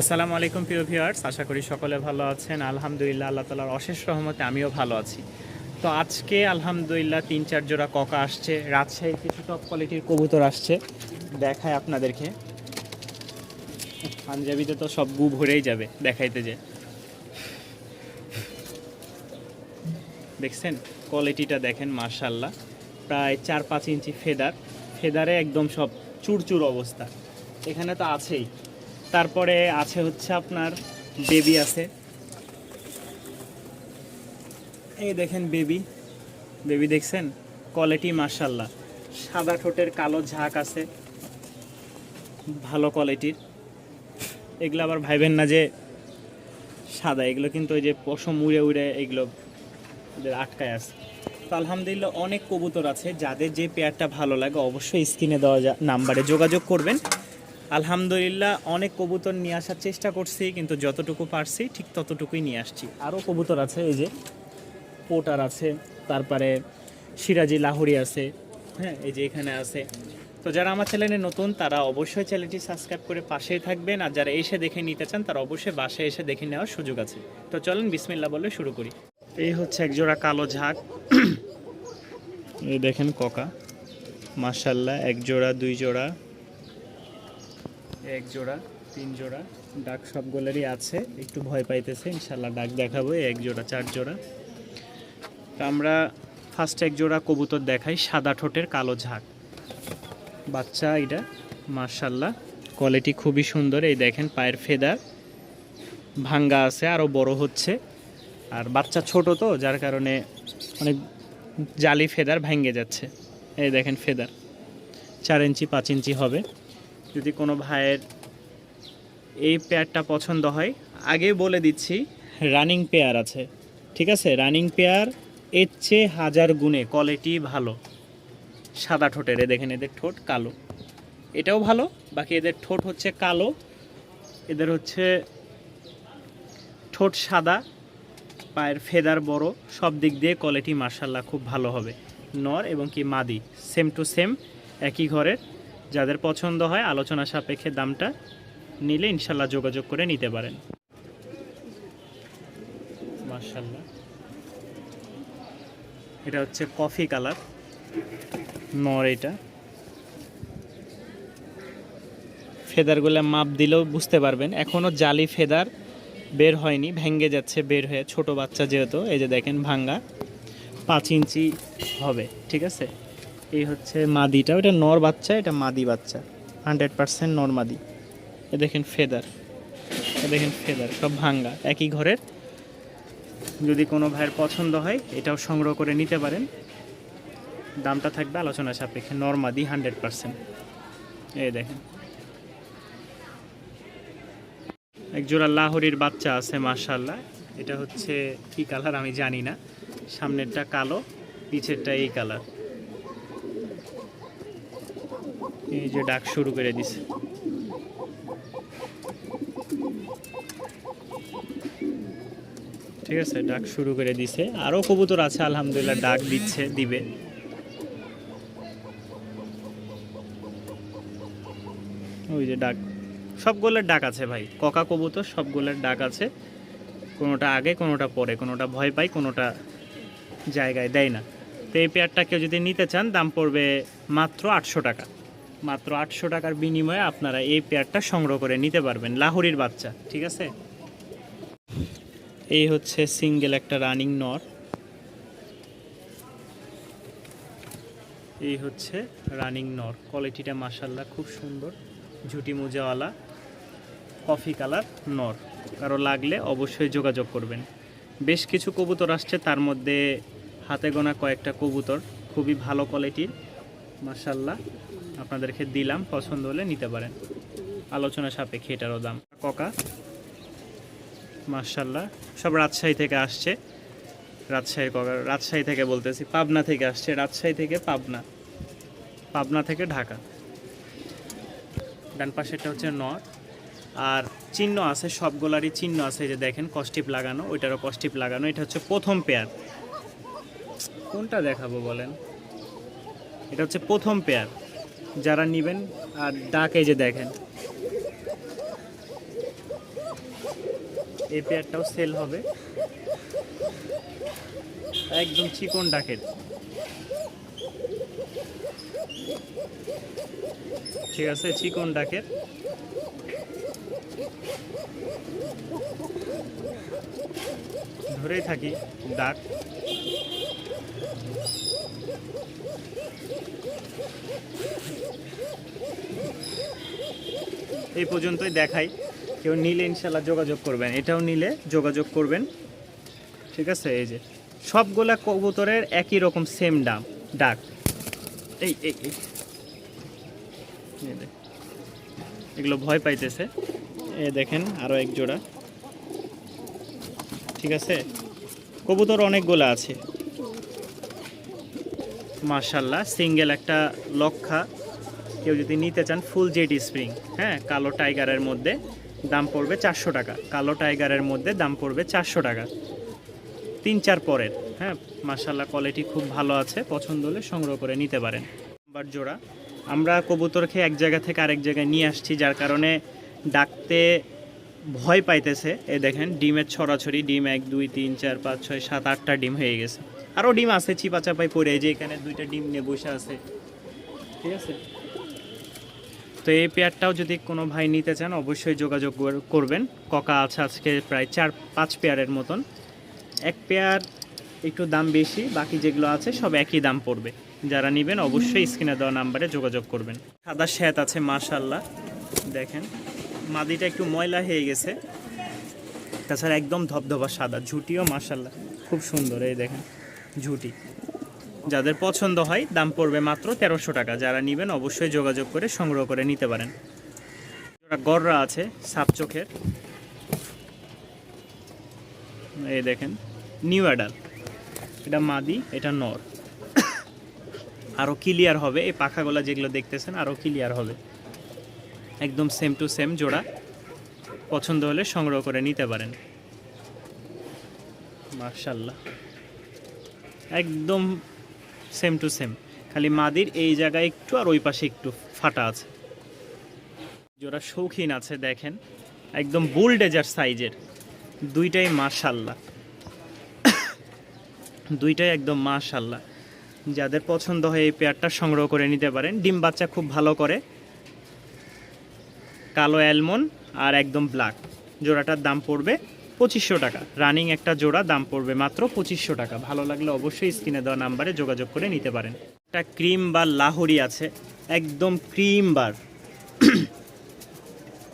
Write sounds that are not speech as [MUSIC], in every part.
আসসালামু আলাইকুম প্রিয় ভিউয়ার্স, আশা করি সকলে ভালো আছেন। আলহামদুলিল্লাহ, আল্লাহ তালার অশেষ রহমতে আমিও ভালো আছি। তো আজকে আলহামদুলিল্লাহ তিন চার জোড়া ককা আসছে, রাজশাহীর কিছু টপ কোয়ালিটির কবুতর আসছে দেখায় আপনাদেরকে। পাঞ্জাবিতে তো সব গু ভরেই যাবে দেখাইতে যে। দেখছেন? কোয়ালিটিটা দেখেন মার্শাল্লাহ প্রায় চার পাঁচ ইঞ্চি ফেদার। ফেদারে একদম সব চুরচুর অবস্থা। এখানে তো আছেই। তারপরে আছে হচ্ছে আপনার বেবি আছে। এই দেখেন বেবি। বেবি দেখছেন? কোয়ালিটি মার্শাল্লাহ সাদা ঠোঁটের কালো ঝাঁক আছে। ভালো কোয়ালিটির এগুলো আবার ভাইবেন না যে সাদা, এগুলো কিন্তু ওই যে পশম উড়ে উড়ে এগুলো ওদের আটকায় আছে। তো আলহামদুলিল্লাহ অনেক কবুতর আছে। যাদের যে পেয়ারটা ভালো লাগে অবশ্যই স্ক্রিনে দেওয়া যা নাম্বারে যোগাযোগ করবেন। আলহামদুলিল্লাহ, অনেক কবুতর নিয়ে আসার চেষ্টা করছি, কিন্তু যতটুকু পারছি ঠিক ততটুকুই নিয়ে আসছি। আরও কবুতর আছে, এই যে পোটার আছে, তারপরে সিরাজি লাহুরি আছে হ্যাঁ এই যে এখানে আছে। তো যারা আমার চ্যানেলে নতুন, তারা অবশ্যই চ্যানেলটি সাবস্ক্রাইব করে পাশেই থাকবেন, আর যারা এসে দেখে নিতে চান, তারা অবশ্যই বাসায় এসে দেখে নেওয়ার সুযোগ আছে। তো চলেন বিসমিল্লা বলে শুরু করি। এই হচ্ছে এক জোড়া কালো ঝাঁক। এই দেখেন ককা। মার্শাল্লাহ এক জোড়া দুই জোড়া এক জোড়া, তিন জোড়া, ডাক সবগুলোরই আছে, একটু ভয় পাইতেছে, ইনশাল্লাহ ডাক দেখাবো এক জোড়া, চার জোড়া। তো আমরা ফার্স্ট এক জোড়া কবুতর দেখাই, সাদা ঠোঁটের কালো ঝাঁক। বাচ্চা এটা মার্শাল্লাহ কোয়ালিটি খুবই সুন্দর, এই দেখেন পায়ের ফেদার, ভাঙ্গা আছে আরও বড় হচ্ছে। আর বাচ্চা ছোট তো, যার কারণে অনেক জালি ফেদার ভেঙে যাচ্ছে, এই দেখেন ফেদার, চার ইঞ্চি, পাঁচ ইঞ্চি হবে। যদি কোনো ভাইয়ের এই পেয়ারটা পছন্দ হয়, আগে বলে দিচ্ছি রানিং পেয়ার আছে। ঠিক আছে? রানিং পেয়ার এর চেয়ে হাজার গুণে কোয়ালিটি ভালো। সাদা ঠোঁটের দেখেন এদের ঠোঁট কালো। এটাও ভালো, বাকি এদের ঠোঁট হচ্ছে কালো। এদের হচ্ছে ঠোঁট সাদা, পায়ের ফেদার বড়, সব দিক দিয়ে কোয়ালিটি মার্শাল্লাহ খুব ভালো হবে। নর এবং কি মাদি সেম টু সেম একই ঘরের। যাদের পছন্দ হয় আলোচনা সাপেক্ষে দামটা নিলে ইনশাল্লাহ যোগাযোগ করে নিতে পারেন। মার্শাল্লাহ এটা হচ্ছে কফি কালার। নর এটা। ফেদারগুলো মাপ দিলেও বুঝতে পারবেন। এখনও জালি ফেদার বের হয়নি ভেঙ্গে যাচ্ছে, বের হয়ে ছোট বাচ্চা যেহেতু, এই যে দেখেন ভাঙ্গা। পাঁচ ইঞ্চি হবে, ঠিক আছে? এই হচ্ছে মাদিটা ওটা নর বাচ্চা, এটা মাদি বাচ্চা। হান্ড্রেড পার্সেন্ট নর মাদি। এ দেখেন ফেদার। এ দেখেন ফেদার, সব ভাঙ্গা। একই ঘরের। যদি কোনো ভাইয়ের পছন্দ হয়, এটাও সংগ্রহ করে নিতে পারেন। দামটা থাকবে আলোচনা সাপেক্ষে নর্মাদি হান্ড্রেড পার্সেন্ট এই দেখেন। এক জোড়া লাহোরির বাচ্চা আছে মাশাল্লাহ এটা হচ্ছে কি কালার আমি জানি না। সামনেরটা কালো পিছেরটা এই কালার। যে ডাক শুরু করে দিছে। ঠিক আছে, ডাক শুরু করে দিছে। আরও কবুতর আছে, আলহামদুলিল্লাহ, ডাক দিচ্ছে, দিবে। ওই যে ডাক, সবগুলোর ডাক আছে ভাই। ককা কবুতর, সবগুলোর ডাক আছে। কোনোটা আগে, কোনোটা পরে, কোনোটা ভয় পায়, কোনোটা জায়গায় দেয় না। তো এই পেয়ারটা কেউ যদি নিতে চান, দাম পড়বে মাত্র আটশো টাকা। মাত্র আটশো টাকার বিনিময়ে আপনারা এই পেয়ারটা সংগ্রহ করে নিতে পারবেন, লাহুরির বাচ্চা, ঠিক আছে? এই হচ্ছে সিঙ্গেল একটা রানিং নর। এই হচ্ছে রানিং নর, কোয়ালিটিটা মাসাল্লাহ খুব সুন্দর, ঝুটি মোজাওয়ালা, কফি কালার নর, কারও লাগলে অবশ্যই যোগাযোগ করবেন। বেশ কিছু কবুতর আসছে, তার মধ্যে হাতে গোনা কয়েকটা কবুতর, খুবই ভালো কোয়ালিটির মাসাল্লাহ আপনাদেরকে দিলাম, পছন্দ হলে নিতে পারেন। আলোচনা সাপেক্ষে এটারও দাম। ককা মার্শাল্লাহ সব রাজশাহী থেকে আসছে। রাজশাহীর ককা, রাজশাহী থেকে বলতেছি, পাবনা থেকে আসছে, রাজশাহী থেকে পাবনা। পাবনা থেকে ঢাকা। ডান পাশেরটা হচ্ছে নর। আর চিহ্ন আছে, সবগুলারই চিহ্ন আছে যে দেখেন কস্টিপ লাগানো, ওইটারও কস্টিপ লাগানো, এটা হচ্ছে প্রথম পেয়ার কোনটা দেখাবো বলেন? এটা হচ্ছে প্রথম পেয়ার যারা নেবেন আর ডাক এই যে দেখেন। এই পেয়ারটাও সেল হবে। একদম চিকন ডাকের। ঠিক আছে, চিকন ডাকের। ধরেই থাকি ডাক। এই পর্যন্তই দেখাই। কেউ নিলে ইনশাল্লাহ যোগাযোগ করবেন। এটাও নিলে যোগাযোগ করবেন। ঠিক আছে? এই যে, সবগুলা কবুতরের একই রকম সেম দাম, ডাক। এই এই। এগুলো ভয় পাইতেছে। এ দেখেন আরও এক জোড়া। ঠিক আছে? কবুতর অনেকগুলো আছে। মার্শাল্লাহ সিঙ্গেল একটা লক্ষা। কেউ যদি নিতে চান ফুল জেড স্প্রিং হ্যাঁ কালো টাইগারের মধ্যে দাম পড়বে চারশো টাকা। কালো টাইগারের মধ্যে দাম পড়বে চারশো টাকা। তিন চার পরের হ্যাঁ মার্শাল্লাহ কোয়ালিটি খুব ভালো আছে, পছন্দ হলে সংগ্রহ করে নিতে পারেন। নাম্বার জোড়া, আমরা কবুতরকে এক জায়গা থেকে আরেক জায়গায় নিয়ে আসছি, যার কারণে ডাকতে ভয় পাইতেছে। এ দেখেন, ডিমের ছড়াছড়ি, ডিম এক, দুই, তিন, চার, পাঁচ, ছয়, সাত, আটটা ডিম হয়ে গেছে। আরও ডিম আছে চিপা চাপাই পড়ে যে এখানে দুইটা ডিম নিয়ে বসে আছে। ঠিক আছে? তো এই পেয়ারটাও যদি কোনো ভাই নিতে চান, অবশ্যই যোগাযোগ কর- করবেন। ককা আছে আজকে প্রায় চার, পাঁচ পেয়ারের মতন। এক পেয়ার একটু দাম বেশি, বাকি যেগুলো আছে সব একই দাম পড়বে। যারা নেবেন অবশ্যই স্ক্রিনে দেওয়া নাম্বারে যোগাযোগ করবেন। সাদা শ্যাত আছে মাশাল্লাহ দেখেন, মাদিটা একটু ময়লা হয়ে গেছে। তাছাড়া একদম ধবধবা সাদা, ঝুটিও মাশাল্লাহ খুব সুন্দর এই দেখেন, ঝুটি। যাদের পছন্দ হয়, দাম পড়বে মাত্র তেরোশো টাকা। যারা নেবেন অবশ্যই যোগাযোগ করে সংগ্রহ করে নিতে পারেন। গররা আছে, সাপ চোখের। এই দেখেন, নিউ অ্যাডাল এটা মাদি, এটা নর। আরও ক্লিয়ার হবে, এই পাখাগুলো যেগুলো দেখতেছেন আরও ক্লিয়ার হবে। একদম সেম টু সেম জোড়া। পছন্দ হলে সংগ্রহ করে নিতে পারেন। মার্শাল্লাহ একদম সেম টু সেম খালি মাদির এই জায়গায় একটু আর ওই পাশে একটু ফাটা আছে। জোড়া শৌখিন আছে, দেখেন। একদম বুলডেজার সাইজের। দুইটাই মাশাল্লাহ দুইটাই একদম মাশাল্লাহ যাদের পছন্দ হয় এই পেয়ারটা সংগ্রহ করে নিতে পারেন। ডিম বাচ্চা খুব ভালো করে। কালো অ্যালমন্ড আর একদম ব্ল্যাক। জোড়াটার দাম পড়বে পঁচিশশো টাকা। রানিং একটা জোড়া, দাম পড়বে মাত্র পঁচিশশো টাকা। ভালো লাগলে অবশ্যই স্ক্রিনে দেওয়া নাম্বারে যোগাযোগ করে নিতে পারেন। একটা ক্রিম বার লাহোরি আছে, একদম ক্রিম বার।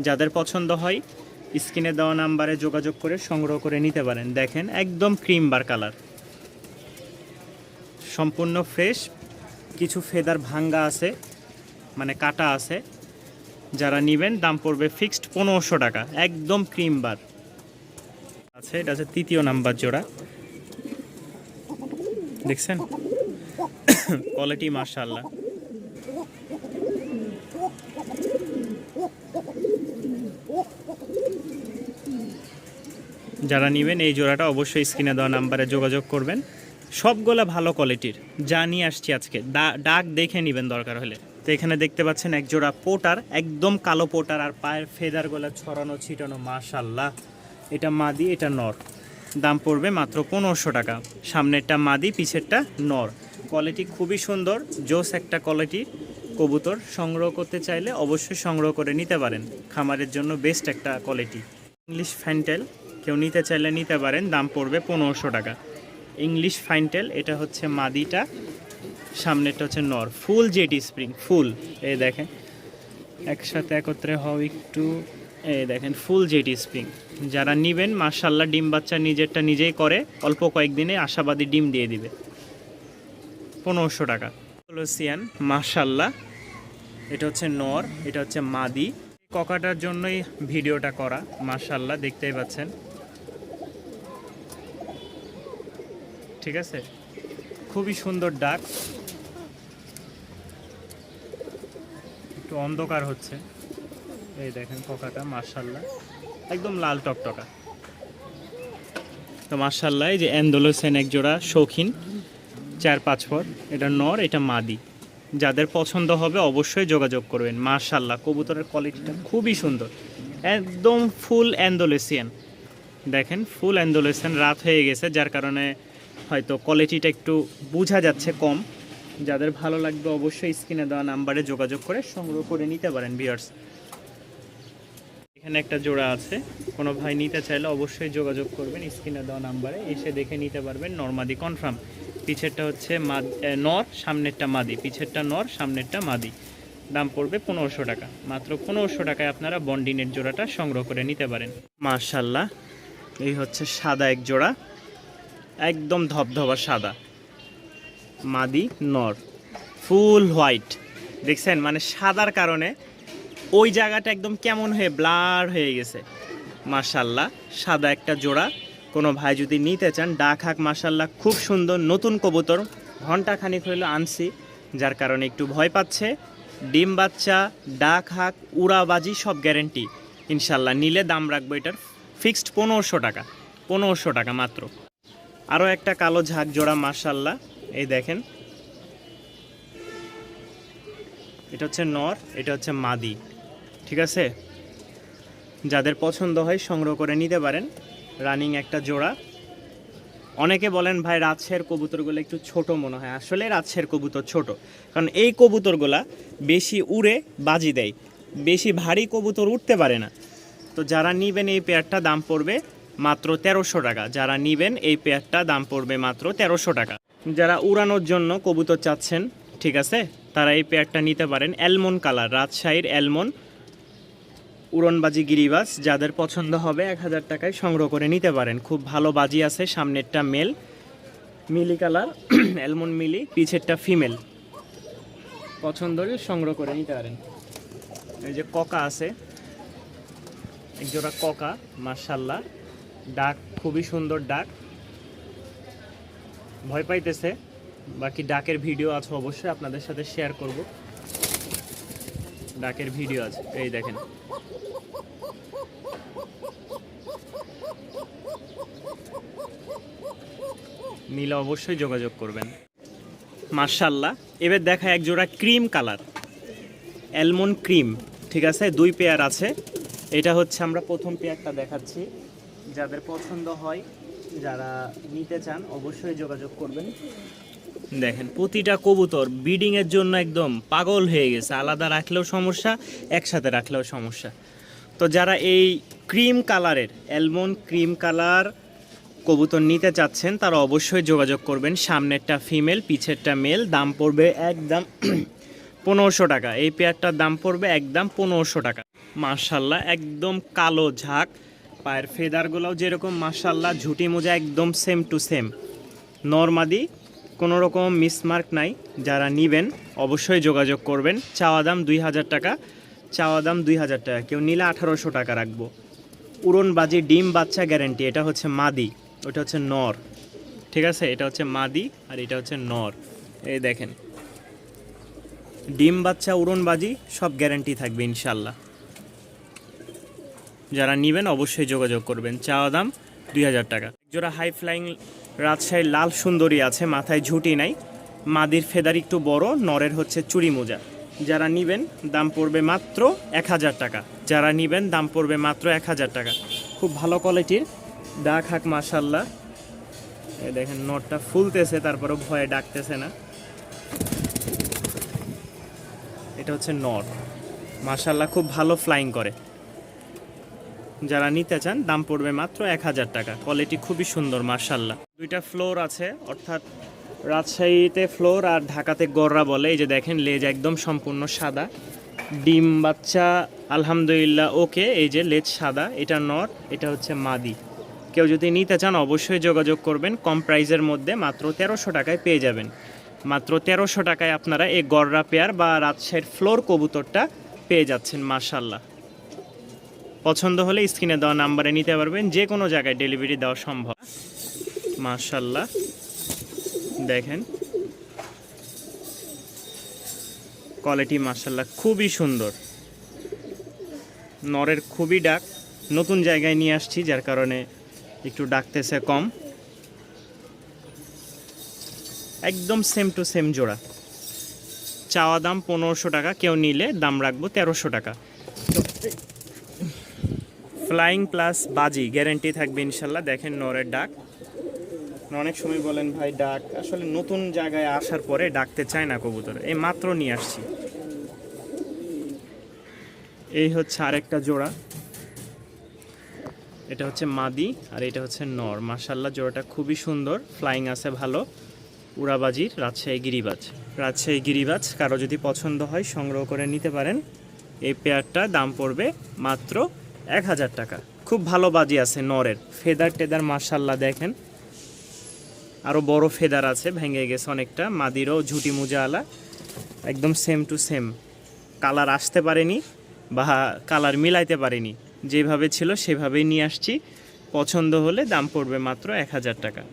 যাদের পছন্দ হয়, স্ক্রিনে দেওয়া নাম্বারে যোগাযোগ করে সংগ্রহ করে নিতে পারেন। দেখেন, একদম ক্রিম বার কালার। সম্পূর্ণ ফ্রেশ, কিছু ফেদার ভাঙ্গা আছে মানে কাটা আছে। যারা নেবেন, দাম পড়বে ফিক্সড পনেরোশো টাকা, একদম ক্রিম বার। আছে, এটা আছে তৃতীয় নাম্বার জোড়া। দেখছেন? কোয়ালিটি মার্শাল্লাহ যারা নেবেন, এই জোড়াটা অবশ্যই স্ক্রিনে দেওয়া নাম্বারে যোগাযোগ করবেন। সবগুলা ভালো কোয়ালিটির। যা নিয়ে আসছি আজকে ডাক দেখে নেবেন দরকার হলে। তো এখানে দেখতে পাচ্ছেন এক জোড়া পোটার, একদম কালো পোটার, আর পায়ের ফেদারগুলো ছড়ানো ছিটানো মাশাল্লাহ এটা মাদি, এটা নর। দাম পড়বে মাত্র পনেরোশো টাকা। সামনেরটা মাদি, পিছেরটা নর। কোয়ালিটি খুবই সুন্দর, জোস একটা কোয়ালিটি কবুতর সংগ্রহ করতে চাইলে অবশ্যই সংগ্রহ করে নিতে পারেন। খামারের জন্য বেস্ট একটা কোয়ালিটি ইংলিশ ফ্যান্টেল কেউ নিতে চাইলে নিতে পারেন, দাম পড়বে পনেরোশো টাকা। ইংলিশ ফাইন্টেল এটা হচ্ছে মাদিটা, সামনেরটা হচ্ছে নর। ফুল জেটি স্প্রিং ফুল এই দেখেন, একসাথে একত্রে হও একটু। এই দেখেন ফুল জেটি স্প্রিং যারা নিবেন মার্শাল্লাহ ডিম বাচ্চা নিজেরটা নিজেই করে, অল্প কয়েকদিনে আশাবাদী ডিম দিয়ে দিবে। পনেরোশো টাকা। কলোসিয়ান মার্শাল্লাহ এটা হচ্ছে নর, এটা হচ্ছে মাদি। ককাটার জন্যই ভিডিওটা করা মার্শাল্লাহ দেখতেই পাচ্ছেন। ঠিক আছে? খুবই সুন্দর ডাক। একটু অন্ধকার হচ্ছে। এই দেখেন ককাটা মার্শাল্লাহ একদম লাল টকটকা। তো মার্শাল্লাহ এই যে অ্যান্ডোলোসেন এক জোড়া শৌখিন, চার পাঁচ ফট এটা নর, এটা মাদি। যাদের পছন্দ হবে অবশ্যই যোগাযোগ করবেন। মার্শাল্লাহ কবুতরের কোয়ালিটিটা খুবই সুন্দর। একদম ফুল অ্যান্ডোলেসিয়ান। দেখেন ফুল অ্যান্ডোলেশন রাত হয়ে গেছে, যার কারণে হয়তো কোয়ালিটিটা একটু বোঝা যাচ্ছে কম। যাদের ভালো লাগবে অবশ্যই স্ক্রিনে দেওয়া নাম্বারে যোগাযোগ করে সংগ্রহ করে নিতে পারেন ভিউয়ার্স এখানে একটা জোড়া আছে। কোনো ভাই নিতে চাইলে অবশ্যই যোগাযোগ করবেন, স্ক্রিনে দেওয়া নাম্বারে। এসে দেখে নিতে পারবেন নর্মাদি কনফার্ম। পিছেরটা হচ্ছে মাদ নর, সামনেরটা মাদি। পিছেরটা নর, সামনেরটা মাদি। দাম পড়বে পনেরোশো টাকা। মাত্র পনেরোশো টাকায় আপনারা বন্ডিনের জোড়াটা সংগ্রহ করে নিতে পারেন। মার্শাল্লাহ এই হচ্ছে সাদা এক জোড়া। একদম ধবধবা সাদা। মাদি, নর। Full white. দেখছেন? মানে সাদার কারণে ওই জায়গাটা একদম কেমন হয়ে ব্লার হয়ে গেছে। মার্শাল্লাহ সাদা একটা জোড়া। কোনো ভাই যদি নিতে চান, ডাক হাক মার্শাল্লাহ খুব সুন্দর নতুন কবুতর। ঘণ্টা খানিক হইল আনছি, যার কারণে একটু ভয় পাচ্ছে। ডিম বাচ্চা, ডাক হাক, উড়াবাজি, সব গ্যারেন্টি ইনশাল্লাহ নিলে দাম রাখব এটার ফিক্সড পনেরোশো টাকা পনেরোশো টাকা মাত্র। আরও একটা কালো ঝাঁক জোড়া মার্শাল্লাহ এই দেখেন। এটা হচ্ছে নর, এটা হচ্ছে মাদি। ঠিক আছে? যাদের পছন্দ হয় সংগ্রহ করে নিতে পারেন। রানিং একটা জোড়া। অনেকে বলেন, ভাই, রাজশাহের কবুতরগুলো একটু ছোট মনে হয়। আসলে রাজশের কবুতর ছোট। কারণ এই কবুতরগুলা বেশি উড়ে বাজি দেয়। বেশি ভারী কবুতর উঠতে পারে না। তো যারা নিবেন এই পেয়ারটা, দাম পড়বে মাত্র তেরোশো টাকা। যারা নিবেন এই পেয়ারটা, দাম পড়বে মাত্র তেরোশো টাকা। যারা উড়ানোর জন্য কবুতর চাচ্ছেন, ঠিক আছে? তারা এই পেয়ারটা নিতে পারেন অ্যালমন কালার, রাজশাহীর অ্যালমন উড়নবাজি গিরিবাজ, যাদের পছন্দ হবে এক হাজার টাকায় সংগ্রহ করে নিতে পারেন। খুব ভালো বাজি আছে, সামনেরটা male, mealy colour [CLEARS THROAT] almond mealy, পিছেরটা female. পছন্দ হলে সংগ্রহ করে নিতে পারেন। এই যে ককা আছে একজোড়া ককা মার্শাল্লাহ ডাক খুবই সুন্দর ডাক। ভয় পাইতেছে, বাকি ডাকের ভিডিও আছে অবশ্যই, আপনাদের সাথে শেয়ার করব। ডাকের ভিডিও আছে, এই দেখেন। নিলে অবশ্যই যোগাযোগ করবেন। মার্শাল্লাহ এবার দেখা এক জোড়া ক্রিম কালার। অ্যালমন ক্রিম, ঠিক আছে? দুই পেয়ার আছে। এটা হচ্ছে আমরা প্রথম পেয়ারটা দেখাচ্ছি। যাদের পছন্দ হয়, যারা নিতে চান, অবশ্যই যোগাযোগ করবেন। দেখেন, প্রতিটা কবুতর ব্রিডিংয়ের জন্য একদম পাগল হয়ে গেছে। আলাদা রাখলেও সমস্যা, একসাথে রাখলেও সমস্যা। তো যারা এই ক্রিম কালারের অ্যালমন ক্রিম কালার কবুতর নিতে চাচ্ছেন, তারা অবশ্যই যোগাযোগ করবেন। সামনেরটা ফিমেল, পিছেরটা মেল। দাম পড়বে একদম [CLEARS THROAT] পনেরোশো টাকা। এই পেয়ারটার দাম পড়বে একদম পনেরোশো টাকা। মার্শাল্লাহ একদম কালো ঝাঁক। পায়ের ফেদারগুলোও যেরকম মার্শাল্লাহ ঝুটি মোজা একদম সেম টু সেম নর্মাদি, কোনো রকম মিসমার্ক নাই। যারা নিবেন, অবশ্যই যোগাযোগ করবেন। চাওয়া দাম দুই হাজার টাকা। চাওয়া দাম দুই হাজার টাকা। কেউ নিলে আঠারোশো টাকা রাখব। উড়নবাজি ডিম বাচ্চা গ্যারেন্টি এটা হচ্ছে মাদি। ওটা হচ্ছে নর। ঠিক আছে? এটা হচ্ছে মাদি আর এটা হচ্ছে নর। এই দেখেন। ডিম বাচ্চা উড়নবাজি সব গ্যারেন্টি থাকবে ইনশাল্লাহ যারা নেবেন অবশ্যই যোগাযোগ করবেন। চাওয়া দাম দুই হাজার টাকা। জোড়া হাই ফ্লাইং রাজশাহীর লাল সুন্দরী আছে, মাথায় ঝুঁটি নাই। মাদির ফেদার একটু বড়, নরের হচ্ছে চুরি মোজা। যারা নিবেন, দাম পড়বে মাত্র এক হাজার টাকা। যারা নিবেন, দাম পড়বে মাত্র এক হাজার টাকা। খুব ভালো কোয়ালিটির ডাক হাক মাশাল্লাহ এই দেখেন, নটটা ফুলতেছে, তারপরেও ভয়ে ডাকতেছে না। এটা হচ্ছে নট। মাশাল্লাহ খুব ভালো ফ্লাইং করে। যারা নিতে চান, দাম পড়বে মাত্র এক হাজার টাকা। কোয়ালিটি খুবই সুন্দর মার্শাল্লাহ দুইটা ফ্লোর আছে, অর্থাৎ রাজশাহীতে ফ্লোর আর ঢাকাতে গররা বলে। এই যে দেখেন, লেজ একদম সম্পূর্ণ সাদা। ডিম বাচ্চা, আলহামদুলিল্লাহ ওকে এই যে লেজ সাদা, এটা নর এটা হচ্ছে মাদি। কেউ যদি নিতে চান, অবশ্যই যোগাযোগ করবেন। কম প্রাইজের মধ্যে মাত্র তেরোশো টাকায় পেয়ে যাবেন। মাত্র তেরোশো টাকায় আপনারা এই গররা পেয়ার বা রাজশাহীর ফ্লোর কবুতরটা পেয়ে যাচ্ছেন মার্শাল্লাহ পছন্দ হলে স্ক্রিনে দেওয়া নাম্বারে নিতে পারবেন, যে কোনো জায়গায় ডেলিভারি দেওয়া সম্ভব। মার্শাল্লাহ দেখেন। কোয়ালিটি মার্শাল্লাহ খুবই সুন্দর। নরের খুবই ডাক। নতুন জায়গায় নিয়ে আসছি, যার কারণে একটু ডাকতেছে কম। একদম সেম টু সেম জোড়া। চাওয়া দাম পনেরোশো টাকা, কেউ নিলে দাম রাখব তেরোশো টাকা। ফ্লাইং প্লাস বাজি গ্যারেন্টি থাকবে ইনশাল্লাহ। দেখেন নরের ডাক। অনেক সময় বলেন, ভাই, ডাক। আসলে নতুন জায়গায় আসার পরে ডাকতে চায় না কবুতর। এই মাত্র নিয়ে আসছি। এই হচ্ছে আরেকটা জোড়া। এটা হচ্ছে মাদি আর এটা হচ্ছে নর। মাশাল্লাহ জোড়াটা খুবই সুন্দর। ফ্লাইং আছে ভালো। উড়াবাজির রাজশাহী গিরিবাজ। রাজশাহী গিরিবাজ, কারও যদি পছন্দ হয় সংগ্রহ করে নিতে পারেন। এই পেয়ারটা দাম পড়বে মাত্র এক হাজার টাকা। খুব ভালো বাজি আছে নরের। ফেদার টেদার মাশাল্লাহ দেখেন। আরও বড় ফেদার আছে, ভেঙে গেছে অনেকটা। মাদিরও ঝুটি মুজাওয়ালা একদম সেম টু সেম কালার আসতে পারেনি বা কালার মিলাইতে পারেনি। যেভাবে ছিল সেভাবেই নিয়ে আসছি। পছন্দ হলে দাম পড়বে মাত্র এক হাজার টাকা।